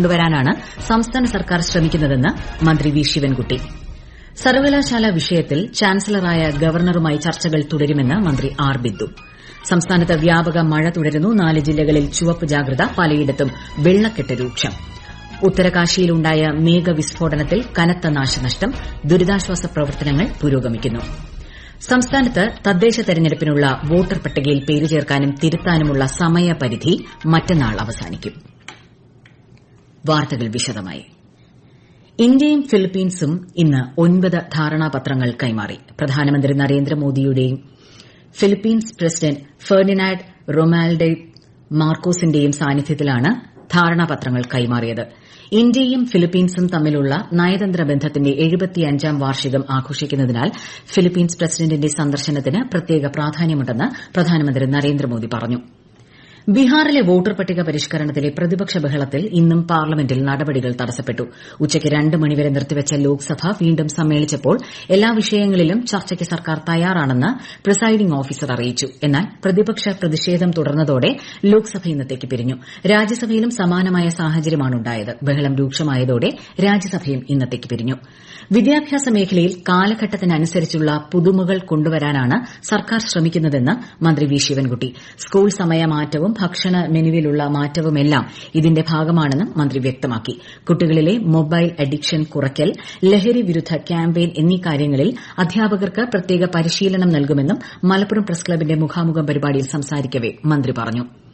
കൊണ്ടുവരാനാണ് സംസ്ഥാന സർക്കാർ ശ്രമിക്കുന്നതെന്ന് മന്ത്രി വി ശിവൻകുട്ടി. സർവകലാശാല വിഷയത്തിൽ ചാൻസലറായ ഗവർണറുമായി ചർച്ചകൾ തുടരുമെന്ന് മന്ത്രി ആർ ബിന്ദു. സംസ്ഥാനത്ത് വ്യാപക മഴ തുടരുന്നു. നാല് ജില്ലകളിൽ ചുവപ്പ് ജാഗ്രത പലയിടത്തും വെള്ളക്കെട്ട് രൂക്ഷം. ഉത്തരകാശിയിലുണ്ടായ മേഘവിസ്ഫോടനത്തിൽ കനത്ത നാശനഷ്ടം ദുരിതാശ്വാസ പ്രവർത്തനങ്ങൾ പുരോഗമിക്കുന്നു. സംസ്ഥാനത്ത് തദ്ദേശ തെരഞ്ഞെടുപ്പിനുള്ള വോട്ടർ പട്ടികയിൽ പേര് ചേർക്കാനും തിരുത്താനുമുള്ള സമയപരിധി മറ്റന്നാൾ അവസാനിക്കും. വാർത്തകൾ വിശദമായി. ഇന്ത്യയും ഫിലിപ്പീൻസും ഇന്ന് ഒൻപത് ധാരണാപത്രങ്ങൾ കൈമാറി. പ്രധാനമന്ത്രി നരേന്ദ്രമോദിയുടെയും ഫിലിപ്പീൻസ് പ്രസിഡന്റ് ഫെർഡിനാഡ് റൊമാൽഡെ മാർക്കോസിന്റെയും സാന്നിധ്യത്തിലാണ് ധാരണാപത്രങ്ങൾ കൈമാറിയത്. ഇന്ത്യയും ഫിലിപ്പീൻസും തമ്മിലുള്ള നയതന്ത്ര ബന്ധത്തിന്റെ എഴുപത്തിയഞ്ചാം വാർഷികം ആഘോഷിക്കുന്നതിനാൽ ഫിലിപ്പീൻസ് പ്രസിഡന്റിന്റെ സന്ദർശനത്തിന് പ്രത്യേക പ്രാധാന്യമുണ്ടെന്ന് പ്രധാനമന്ത്രി നരേന്ദ്രമോദി പറഞ്ഞു. ബീഹാറിലെ വോട്ടർ പട്ടിക പരിഷ്കരണത്തിലെ പ്രതിപക്ഷ ബഹളത്തിൽ ഇന്നും പാർലമെന്റിൽ നടപടികൾ തടസ്സപ്പെട്ടു. ഉച്ചയ്ക്ക് രണ്ട് മണിവരെ നിർത്തിവച്ച ലോക്സഭ വീണ്ടും സമ്മേളിച്ചപ്പോൾ എല്ലാ വിഷയങ്ങളിലും ചർച്ചയ്ക്ക് സർക്കാർ തയ്യാറാണെന്ന് പ്രിസൈഡിംഗ് ഓഫീസർ അറിയിച്ചു. എന്നാൽ പ്രതിപക്ഷ പ്രതിഷേധം തുടർന്നതോടെ ലോക്സഭ ഇന്നത്തേക്ക് പിരിഞ്ഞു. രാജ്യസഭയിലും സമാനമായ സാഹചര്യമാണുണ്ടായത്. ബഹളം രൂക്ഷമായതോടെ രാജ്യസഭയും ഇന്നത്തേക്ക് പിരിഞ്ഞു. വിദ്യാഭ്യാസ മേഖലയിൽ കാലഘട്ടത്തിനനുസരിച്ചുള്ള പുതുമകൾ കൊണ്ടുവരാനാണ് സർക്കാർ ശ്രമിക്കുന്നതെന്ന് മന്ത്രി വി ശിവൻകുട്ടി. സ്കൂൾ സമയമാറ്റവും ഭക്ഷണ മെനുവിലുള്ള മാറ്റവുമെല്ലാം ഇതിന്റെ ഭാഗമാണെന്നും മന്ത്രി വ്യക്തമാക്കി. കുട്ടികളിലെ മൊബൈൽ അഡിക്ഷൻ കുറയ്ക്കൽ ലഹരി വിരുദ്ധ ക്യാമ്പയിൻ എന്നീ കാര്യങ്ങളിൽ അധ്യാപകർക്ക് പ്രത്യേക പരിശീലനം നൽകുമെന്നും മലപ്പുറം പ്രസ് ക്ലബിന്റെ മുഖാമുഖം പരിപാടിയിൽ സംസാരിക്കവെ മന്ത്രി പറഞ്ഞു.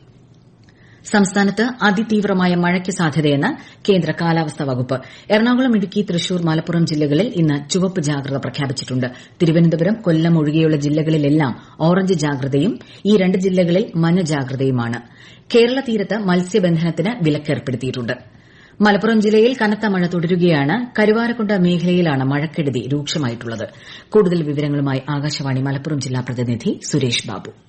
സംസ്ഥാനത്ത് അതിതീവ്രമായ മഴയ്ക്ക് സാധ്യതയെന്ന് കേന്ദ്ര കാലാവസ്ഥാ വകുപ്പ്. എറണാകുളം ഇടുക്കി തൃശൂർ മലപ്പുറം ജില്ലകളിൽ ഇന്ന് ചുവപ്പ് ജാഗ്രത പ്രഖ്യാപിച്ചിട്ടുണ്ട്. തിരുവനന്തപുരം കൊല്ലം ഒഴികെയുള്ള ജില്ലകളിലെല്ലാം ഓറഞ്ച് ജാഗ്രതയും ഈ രണ്ട് ജില്ലകളിൽ മഞ്ഞ ജാഗ്രതയുമാണ്. കേരള തീരത്ത് മത്സ്യബന്ധനത്തിന് വിലക്കേർപ്പെടുത്തിയിട്ടുണ്ട്. മലപ്പുറം ജില്ലയിൽ കനത്ത മഴ തുടരുകയാണ്. കരുവാരക്കുണ്ട് മേഖലയിലാണ് മഴക്കെടുതി രൂക്ഷമായിട്ടുള്ളത്. കൂടുതൽ വിവരങ്ങളുമായി ആകാശവാണി മലപ്പുറം ജില്ലാ പ്രതിനിധി സുരേഷ് ബാബു.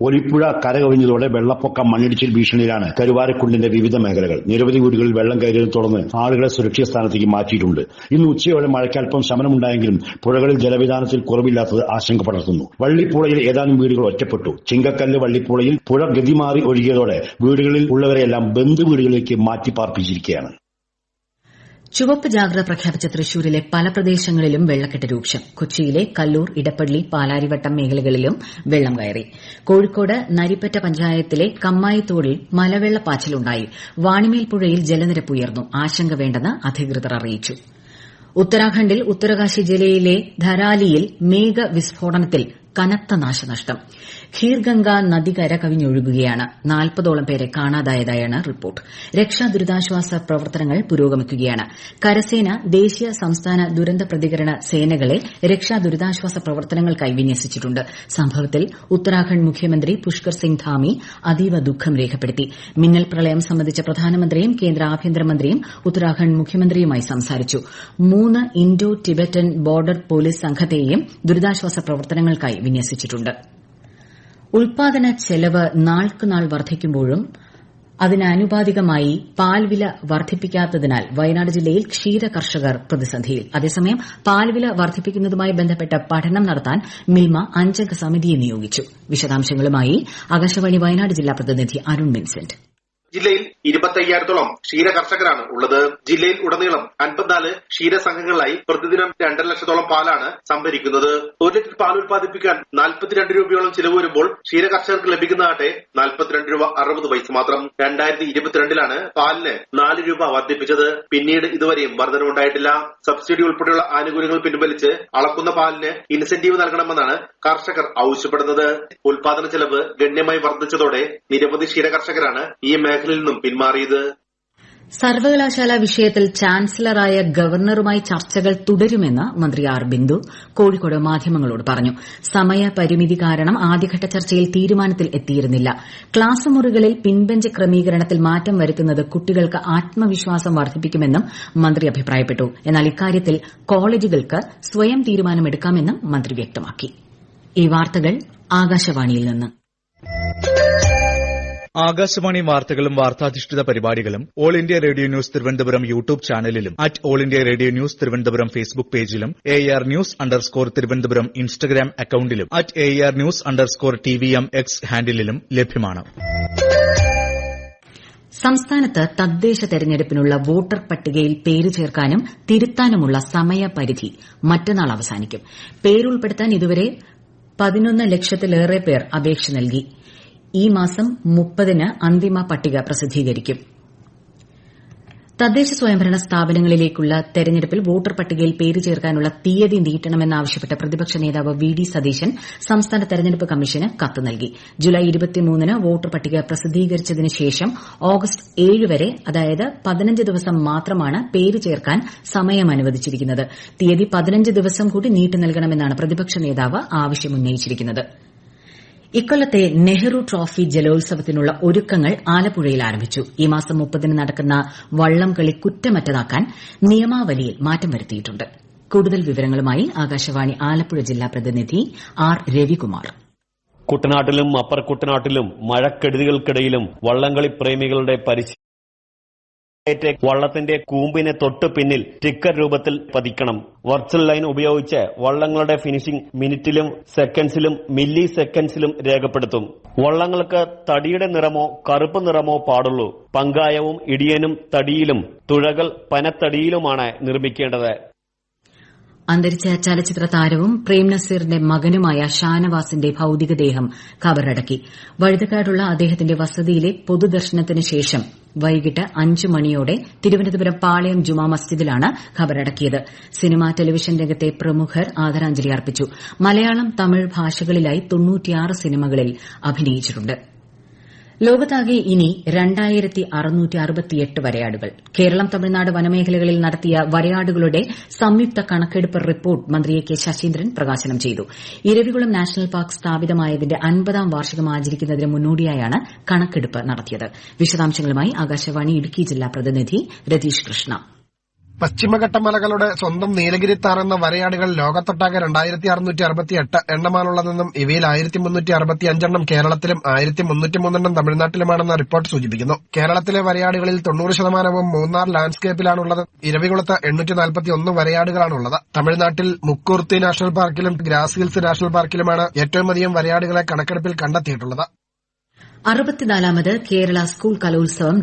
ഒലിപ്പുഴ കരകവിഞ്ഞതോടെ വെള്ളപ്പൊക്കം മണ്ണിടിച്ചിൽ ഭീഷണിയിലാണ് കരുവാരക്കുണ്ടിന്റെ വിവിധ മേഖലകൾ. നിരവധി വീടുകളിൽ വെള്ളം കയറിയതിനെ തുടർന്ന് ആളുകളെ സുരക്ഷിത സ്ഥാനത്തേക്ക് മാറ്റിയിട്ടുണ്ട്. ഇന്ന് ഉച്ചയോടെ മഴയ്ക്ക് അല്പം ശമനമുണ്ടായെങ്കിലും പുഴകളിൽ ജലവിധാനത്തിൽ കുറവില്ലാത്തത് ആശങ്ക പടർത്തുന്നു. വള്ളിപ്പുഴയിൽ ഏതാനും വീടുകൾ ഒറ്റപ്പെട്ടു. ചിങ്കക്കല്ല് വള്ളിപ്പുഴയിൽ പുഴ ഗതിമാറി ഒഴുകിയതോടെ വീടുകളിൽ ഉള്ളവരെയെല്ലാം ബന്ധു വീടുകളിലേക്ക് മാറ്റി പാർപ്പിച്ചിരിക്കുകയാണ് ചുവപ്പ് ജാഗ്രത പ്രഖ്യാപിച്ച തൃശൂരിലെ പല പ്രദേശങ്ങളിലും വെള്ളക്കെട്ട് രൂക്ഷം. കൊച്ചിയിലെ കല്ലൂർ ഇടപ്പള്ളി പാലാരിവട്ടം മേഖലകളിലും വെള്ളം കയറി. കോഴിക്കോട് നരിപ്പറ്റ പഞ്ചായത്തിലെ കമ്മായിത്തോടിൽ മലവെള്ളപ്പാച്ചിലുണ്ടായി. വാണിമേൽ പുഴയിൽ ജലനിരപ്പ് ഉയർന്നു. ആശങ്ക വേണ്ടെന്ന് അധികൃതർ അറിയിച്ചു. ഉത്തരാഖണ്ഡിൽ ഉത്തരകാശി ജില്ലയിലെ ധരാലിയിൽ മേഘവിസ്ഫോടനത്തിൽ കനത്ത നാശനഷ്ടം. ഖീർഗംഗ നദി കര കവിഞ്ഞൊഴുകുകയാണ്. നാൽപ്പതോളം പേരെ കാണാതായതായാണ് റിപ്പോർട്ട്. രക്ഷാ ദുരിതാശ്വാസ പ്രവർത്തനങ്ങൾ പുരോഗമിക്കുകയാണ്. കരസേന ദേശീയ സംസ്ഥാന ദുരന്ത പ്രതികരണ സേനകളെ രക്ഷാ ദുരിതാശ്വാസ പ്രവർത്തനങ്ങൾക്കായി വിന്യസിച്ചിട്ടുണ്ട്. സംഭവത്തിൽ ഉത്തരാഖണ്ഡ് മുഖ്യമന്ത്രി പുഷ്കർ സിംഗ് ധാമി അതീവ ദുഃഖം രേഖപ്പെടുത്തി. മിന്നൽ പ്രളയം സംബന്ധിച്ച പ്രധാനമന്ത്രിയും കേന്ദ്ര ആഭ്യന്തരമന്ത്രിയും ഉത്തരാഖണ്ഡ് മുഖ്യമന്ത്രിയുമായി സംസാരിച്ചു. മൂന്ന് ഇൻഡോ ടിബറ്റൻ ബോർഡർ പോലീസ് സംഘത്തെയും ദുരിതാശ്വാസ പ്രവർത്തനങ്ങൾക്കായി വിന്യസിച്ചിട്ടുണ്ട്. ഉൽപാദന ചെലവ് നാൾക്കുനാൾ വർദ്ധിക്കുമ്പോഴും അതിനനുപാതികമായി പാൽവില വർദ്ധിപ്പിക്കാത്തതിനാൽ വയനാട് ജില്ലയിൽ ക്ഷീര കർഷകർ പ്രതിസന്ധിയിൽ. അതേസമയം പാൽവില വർദ്ധിപ്പിക്കുന്നതുമായി ബന്ധപ്പെട്ട പഠനം നടത്താൻ മിൽമ അഞ്ചംഗ സമിതിയെ നിയോഗിച്ചു. വിശദാംശങ്ങളുമായി ആകാശവാണി വയനാട് ജില്ലാ പ്രതിനിധി അരുൺ വിൻസെന്റ്. ജില്ലയിൽ ഇരുപത്തയ്യായിരത്തോളം ക്ഷീര കർഷകരാണ് ഉള്ളത്. ജില്ലയിൽ ഉടനീളം അൻപത്തിനാല് ക്ഷീര സംഘങ്ങളായി പ്രതിദിനം രണ്ടര ലക്ഷത്തോളം പാലാണ് സംഭരിക്കുന്നത്. ഒരു ലിറ്റർ പാൽ ഉൽപ്പാദിപ്പിക്കാൻ നാൽപ്പത്തിരണ്ട് രൂപയോളം ചിലവ് വരുമ്പോൾ ക്ഷീര കർഷകർക്ക് ലഭിക്കുന്നതാട്ടെ നാൽപ്പത്തിരണ്ട് രൂപ അറുപത് പൈസ മാത്രം. രണ്ടായിരത്തി ഇരുപത്തിരണ്ടിലാണ് പാലിന് നാല് രൂപ വർദ്ധിപ്പിച്ചത്. പിന്നീട് ഇതുവരെയും വർധനവുണ്ടായിട്ടില്ല. സബ്സിഡി ഉൾപ്പെടെയുള്ള ആനുകൂല്യങ്ങൾ പിൻവലിച്ച് അളക്കുന്ന പാലിന് ഇൻസെന്റീവ് നൽകണമെന്നാണ് കർഷകർ ആവശ്യപ്പെടുന്നത്. ഉൽപാദന ചെലവ് ഗണ്യമായി വർദ്ധിച്ചതോടെ നിരവധി ക്ഷീര കർഷകരാണ് ഈ മേഖലയിൽ നിന്നും പിന്മാറിയത്? സർവകലാശാല വിഷയത്തിൽ ചാൻസലറായ ഗവർണറുമായി ചർച്ചകൾ തുടരുമെന്ന് മന്ത്രി ആർ ബിന്ദു കോഴിക്കോട് മാധ്യമങ്ങളോട് പറഞ്ഞു. സമയപരിമിതി കാരണം ആദ്യഘട്ട ചർച്ചയിൽ തീരുമാനത്തിൽ എത്തിയിരുന്നില്ല. ക്ലാസ് മുറികളിൽ പിൻബെഞ്ച് ക്രമീകരണത്തിൽ മാറ്റം വരുത്തുന്നത് കുട്ടികൾക്ക് ആത്മവിശ്വാസം വർദ്ധിപ്പിക്കുമെന്നും മന്ത്രി അഭിപ്രായപ്പെട്ടു. എന്നാൽ ഇക്കാര്യത്തിൽ കോളേജുകൾക്ക് സ്വയം തീരുമാനമെടുക്കാമെന്നും മന്ത്രി വ്യക്തമാക്കി. ആകാശവാണി വാർത്തകളും വാർത്താധിഷ്ഠിത പരിപാടികളും all India radio news Thiruvananthapuram YouTube ചാനലിലും at all India radio news Thiruvananthapuram Facebook പേജിലും A R news underscore Thiruvananthapuram Instagram അക്കൌണ്ടിലും at A R news underscore T V M X ഹാൻഡിലും ലഭ്യമാണ്. സംസ്ഥാനത്ത് തദ്ദേശ തെരഞ്ഞെടുപ്പിനുള്ള വോട്ടർ പട്ടികയിൽ പേര് ചേർക്കാനും തിരുത്താനുമുള്ള സമയപരിധി മറ്റന്നാൾ അവസാനിക്കും. പേരുൾപ്പെടുത്താൻ ഇതുവരെ പതിനൊന്ന് ലക്ഷത്തിലേറെ പേർ അപേക്ഷ നൽകി. ഈ മാസം മുപ്പതിന് അന്തിമ പട്ടിക പ്രസിദ്ധീകരിക്കും. തദ്ദേശ സ്വയംഭരണ സ്ഥാപനങ്ങളിലേക്കുള്ള തെരഞ്ഞെടുപ്പിൽ വോട്ടർ പട്ടികയിൽ പേര് ചേർക്കാനുള്ള തീയതി നീട്ടണമെന്നാവശ്യപ്പെട്ട് പ്രതിപക്ഷ നേതാവ് വി ഡി സതീശൻ സംസ്ഥാന തെരഞ്ഞെടുപ്പ് കമ്മീഷന് കത്ത് നൽകി. ജൂലൈ ന് വോട്ടർ പട്ടിക പ്രസിദ്ധീകരിച്ചതിന് ശേഷം ഓഗസ്റ്റ് ഏഴ് വരെ അതായത് പതിനഞ്ച് ദിവസം മാത്രമാണ് പേര് ചേർക്കാൻ സമയം അനുവദിച്ചിരിക്കുന്നത്. തീയതി പതിനഞ്ച് ദിവസം കൂടി നീട്ടി നൽകണമെന്നാണ് പ്രതിപക്ഷ നേതാവ് ആവശ്യമുന്നയിച്ചിരിക്കുന്നത് ഇക്കൊല്ലത്തെ നെഹ്റു ട്രോഫി ജലോത്സവത്തിനുള്ള ഒരുക്കങ്ങൾ ആലപ്പുഴയിൽ ആരംഭിച്ചു. ഈ മാസം മുപ്പതിന് നടക്കുന്ന വള്ളംകളി കുറ്റമറ്റതാക്കാൻ നിയമാവലിയിൽ മാറ്റം വരുത്തിയിട്ടുണ്ട്. കൂടുതൽ വിവരങ്ങളുമായി ആകാശവാണി ആലപ്പുഴ ജില്ലാ പ്രതിനിധി ആർ രവികുമാർ. കുട്ടനാട്ടിലും അപ്പർ കുട്ടനാട്ടിലും മഴക്കെടുതികൾക്കിടയിലും വള്ളംകളി പ്രേമികളുടെ പരിശീലനം വള്ളത്തിന്റെ കൂമ്പിന് തൊട്ട് പിന്നിൽ ടിക്കർ രൂപത്തിൽ പതിക്കണം. വെർച്വൽ ലൈൻ ഉപയോഗിച്ച് വള്ളങ്ങളുടെ ഫിനിഷിംഗ് മിനിറ്റിലും സെക്കൻഡ്സിലും മില്ലി സെക്കൻഡ്സിലും രേഖപ്പെടുത്തും. വള്ളങ്ങൾക്ക് തടിയുടെ നിറമോ കറുപ്പ് നിറമോ പാടുള്ളൂ. പങ്കായവും ഇടിയനും തടിയിലും തുഴകൾ പനത്തടിയിലുമാണ് നിർമ്മിക്കേണ്ടത്. അന്തരിച്ച ചലച്ചിത്ര താരവും പ്രേം നസീറിന്റെ മകനുമായ ഷാനവാസിന്റെ ഭൌതികദേഹം ഖബറടക്കി വഴുതക്കാടുള്ള അദ്ദേഹത്തിന്റെ വസതിയിലെ പൊതുദർശനത്തിന് ശേഷം വൈകിട്ട് അഞ്ച് മണിയോടെ തിരുവനന്തപുരം പാളയം ജുമാ മസ്ജിദിലാണ് ഖബറടക്കിയത്. സിനിമ ടെലിവിഷൻ രംഗത്തെ പ്രമുഖർ ആദരാഞ്ജലി അർപ്പിച്ചു. മലയാളം തമിഴ് ഭാഷകളിലായി സിനിമകളിൽ അഭിനയിച്ചിട്ടുണ്ട്. ലോകത്താകെ ഇനി വരയാടുകൾ. കേരളം തമിഴ്നാട് വനമേഖലകളിൽ നടത്തിയ വരയാടുകളുടെ സംയുക്ത കണക്കെടുപ്പ് റിപ്പോർട്ട് മന്ത്രി എ കെ ശശീന്ദ്രൻ പ്രകാശനം ചെയ്തു. ഇരവികുളം നാഷണൽ പാർക്ക് സ്ഥാപിതമായതിന്റെ അൻപതാം വാർഷികം ആചരിക്കുന്നതിന് മുന്നോടിയായാണ് കണക്കെടുപ്പ് നടത്തിയത്. വിശദാംശങ്ങളുമായി ആകാശവാണി ഇടുക്കി ജില്ലാ പ്രതിനിധി രതീഷ് കൃഷ്ണ. പശ്ചിമഘട്ടമലകളുടെ സ്വന്തം നീലഗിരിത്താർ എന്ന വരയാടുകൾ ലോകത്തൊട്ടാകെ രണ്ടായിരത്തി അറുന്നൂറ്റി അറുപത്തി എട്ട് എണ്ണമാണുള്ളതെന്നും ഇവയിൽ ആയിരത്തി മുന്നൂറ്റി അറുപത്തി അഞ്ചെണ്ണം കേരളത്തിലും ആയിരത്തി മുന്നൂറ്റി മൂന്നെണ്ണം തമിഴ്നാട്ടിലുമാണെന്ന് റിപ്പോർട്ട് സൂചിപ്പിക്കുന്നു. കേരളത്തിലെ വരയാടുകളിൽ തൊണ്ണൂറ് ശതമാനവും മൂന്നാർ ലാൻഡ്സ്കേപ്പിലാണുള്ളത്. ഇരവികുളത്ത് എണ്ണൂറ്റി നാൽപ്പത്തി ഒന്ന് വരയാടുകളാണുള്ളത്. തമിഴ്നാട്ടിൽ മുക്കൂർത്തി നാഷണൽ പാർക്കിലും ഗ്രാസ് ഹിൽസ് നാഷണൽ പാർക്കിലുമാണ് ഏറ്റവും അധികം വരയാടുകളെ കണക്കെടുപ്പിൽ കണ്ടെത്തിയിട്ടുള്ളത്. അറുപത്തിനാലാമത് കേരള സ്കൂൾ കലോത്സവം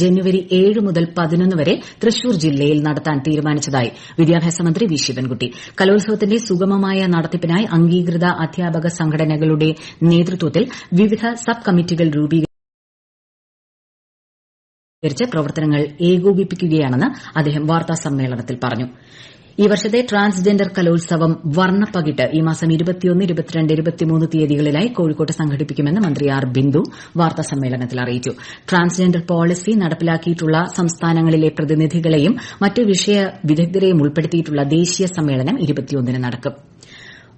ജനുവരി ഏഴ് മുതൽ പതിനൊന്ന് വരെ തൃശൂർ ജില്ലയിൽ നടത്താൻ തീരുമാനിച്ചതായി വിദ്യാഭ്യാസ മന്ത്രി വി ശിവൻകുട്ടി. കലോത്സവത്തിന്റെ സുഗമമായ നടത്തിപ്പിനായി അംഗീകൃത അധ്യാപക സംഘടനകളുടെ നേതൃത്വത്തിൽ വിവിധ സബ് കമ്മിറ്റികൾ രൂപീകരിച്ച് പ്രവർത്തനങ്ങൾ ഏകോപിപ്പിക്കുകയാണെന്ന് അദ്ദേഹം വാർത്താസമ്മേളനത്തിൽ പറഞ്ഞു. ഈ വർഷത്തെ ട്രാൻസ്ജെൻഡർ കലോത്സവം വർണപ്പകിട്ട് ഈ മാസം തീയതികളിലായി കോഴിക്കോട്ട് സംഘടിപ്പിക്കുമെന്ന് മന്ത്രി ആർ ബിന്ദു വാർത്താസമ്മേളനത്തിൽ അറിയിച്ചു. ട്രാൻസ്ജെൻഡർ പോളിസി നടപ്പിലാക്കിയിട്ടുള്ള സംസ്ഥാനങ്ങളിലെ പ്രതിനിധികളെയും മറ്റ് വിഷയ വിദഗ്ധരെയും ഉൾപ്പെടുത്തിയിട്ടുള്ള ദേശീയ സമ്മേളനം നടക്കും.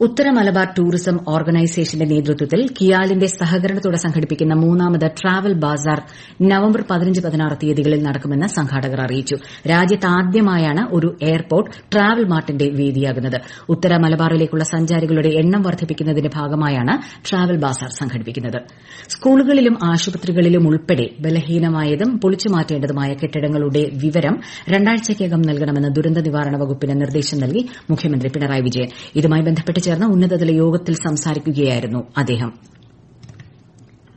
ഉത്തര മലബാർ ടൂറിസം ഓർഗനൈസേഷന്റെ നേതൃത്വത്തിൽ കിയാലിന്റെ സഹകരണത്തോടെ സംഘടിപ്പിക്കുന്ന മൂന്നാമത് ട്രാവൽ ബാസാർ നവംബർ തീയതികളിൽ നടക്കുമെന്ന് സംഘാടകർ അറിയിച്ചു. രാജ്യത്ത് ആദ്യമായാണ് ഒരു എയർപോർട്ട് ട്രാവൽ മാർട്ടിന്റെ വേദിയാകുന്നത്. ഉത്തര മലബാറിലേക്കുള്ള സഞ്ചാരികളുടെ എണ്ണം വർദ്ധിപ്പിക്കുന്നതിന്റെ ഭാഗമായാണ് ട്രാവൽ ബാസാർ സംഘടിപ്പിക്കുന്നത്. സ്കൂളുകളിലും ആശുപത്രികളിലും ഉൾപ്പെടെ ബലഹീനമായതും പൊളിച്ചുമാറ്റേണ്ടതുമായ കെട്ടിടങ്ങളുടെ വിവരം രണ്ടാഴ്ചയ്ക്കകം നൽകണമെന്ന് ദുരന്ത നിവാരണ വകുപ്പിന് നിർദ്ദേശം നൽകി മുഖ്യമന്ത്രി പിണറായി വിജയൻ. ഇതുമായി ബന്ധപ്പെട്ട് ചേർന്ന ഉന്നതതല യോഗത്തിൽ സംസാരിക്കുകയായിരുന്നു അദ്ദേഹം.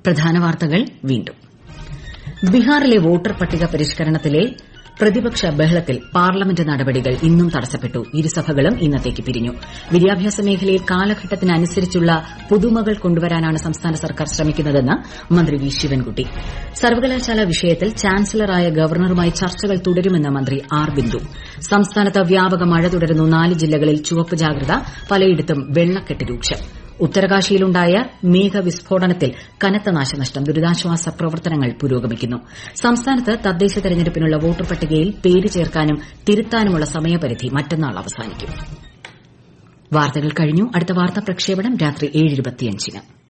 പ്രധാന വാർത്തകൾ വീണ്ടും. ബീഹാറിലെ വോട്ടർ പട്ടിക പരിഷ്കരണത്തിലെ പ്രതിപക്ഷ ബഹളത്തിൽ പാർലമെന്റ് നടപടികൾ ഇന്നും തടസ്സപ്പെട്ടു. ഇരുസഭകളും ഇന്നത്തേക്ക് പിരിഞ്ഞു. വിദ്യാഭ്യാസ മേഖലയിൽ കാലഘട്ടത്തിനനുസരിച്ചുള്ള പുതുമകൾ കൊണ്ടുവരാനാണ് സംസ്ഥാന സർക്കാർ ശ്രമിക്കുന്നതെന്ന് മന്ത്രി വി. ശിവൻകുട്ടി. സർവകലാശാല വിഷയത്തിൽ ചാൻസലറായ ഗവർണറുമായി ചർച്ചകൾ തുടരുമെന്ന് മന്ത്രി ആർ. ബിന്ദു. സംസ്ഥാനത്ത് വ്യാപക മഴ തുടരുന്നു. നാല് ജില്ലകളിൽ ചുവപ്പ് ജാഗ്രത പലയിടത്തും വെള്ളക്കെട്ട് രൂക്ഷം. ഉത്തരകാശിയിലുണ്ടായ മേഘവിസ്ഫോടനത്തിൽ കനത്ത നാശനഷ്ടം ദുരിതാശ്വാസ പ്രവർത്തനങ്ങൾ പുരോഗമിക്കുന്നു. സംസ്ഥാനത്ത് തദ്ദേശ തെരഞ്ഞെടുപ്പിനുള്ള വോട്ടർ പട്ടികയിൽ പേര് ചേർക്കാനും തിരുത്താനുമുള്ള സമയപരിധി മറ്റന്നാൾ അവസാനിക്കും.